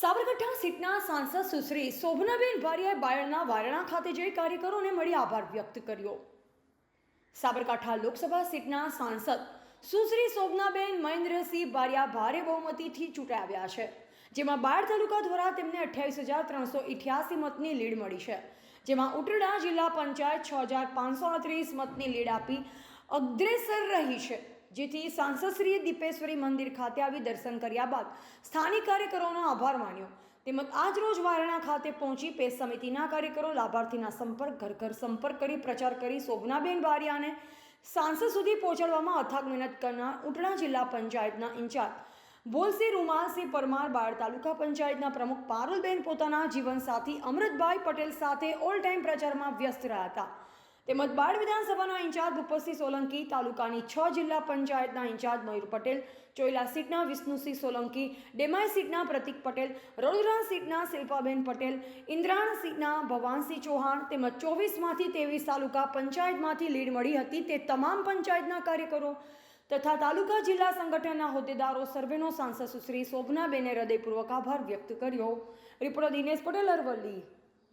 સાબરકાંઠા સીટના સાંસદ સુશ્રી શોભનાબેન ભારિયાએ બાયડના વારણા ખાતે જઈ કાર્યકરોને મળી આભાર વ્યક્ત કર્યો. સાબરકાંઠા લોકસભા સીટના સાંસદ સુશ્રી શોભનાબેન મહેન્દ્રસિંહ બારિયા ભારે બહુમતીથી ચૂંટાઈ આવ્યા છે, જેમાં બાર તાલુકા દ્વારા તેમને અઠ્યાવીસ હજાર ત્રણસો ઇઠ્યાસી મતની લીડ મળી છે, જેમાં ઉટરડા જિલ્લા પંચાયત છ હજાર પાંચસો મતની લીડ આપી અગ્રેસર રહી છે. જેથી સાંસદશ્રી દીપેશ્વરી મંદિર ખાતે આવી દર્શન કર્યા બાદ સ્થાનિક કાર્યકરોનો આભાર માન્યો. તેમજ આજ રોજ વારણા ખાતે પહોંચી પેસ સમિતિના કાર્યકરો લાભાર્થીના સંપર્ક ઘર ઘર સંપર્ક કરી પ્રચાર કરી શોભનાબેન બારિયાને સાંસદ સુધી પહોંચાડવામાં અથાગ મહેનત કરનાર ઉટણા જિલ્લા પંચાયતના ઇન્ચાર્જ બોલસી રૂમાલસિંહ પરમાર બાળ તાલુકા પંચાયતના પ્રમુખ પારુલબેન પોતાના જીવનસાથી અમૃતભાઈ પટેલ સાથે ઓલ ટાઈમ પ્રચારમાં વ્યસ્ત રહ્યા હતા. તેમજ બાળ વિધાનસભાના ઇન્ચાર્જ ભૂપતસિંહ સોલંકી, તાલુકાની છ જિલ્લા પંચાયતના ઇન્ચાર્જ મયુર પટેલ, ચોયલા સીટના વિષ્ણુસિંહ સોલંકી, ડેમાઈ સીટના પ્રતિક પટેલ વડોદરા સીટના શિલ્પાબેન પટેલ, ઇન્દ્રાણ સીટના ભવાનસિંહ ચૌહાણ તેમજ ચોવીસમાંથી ત્રેવીસ તાલુકા પંચાયતમાંથી લીડ મળી હતી તે તમામ પંચાયતના કાર્યકરો તથા તાલુકા જિલ્લા સંગઠનના હોદ્દેદારો, સર્વેનો સાંસદ સુશ્રી શોભનાબેને હૃદયપૂર્વક આભાર વ્યક્ત કર્યો. રિપોર્ટર દિનેશ પટેલ અરવલ્લી.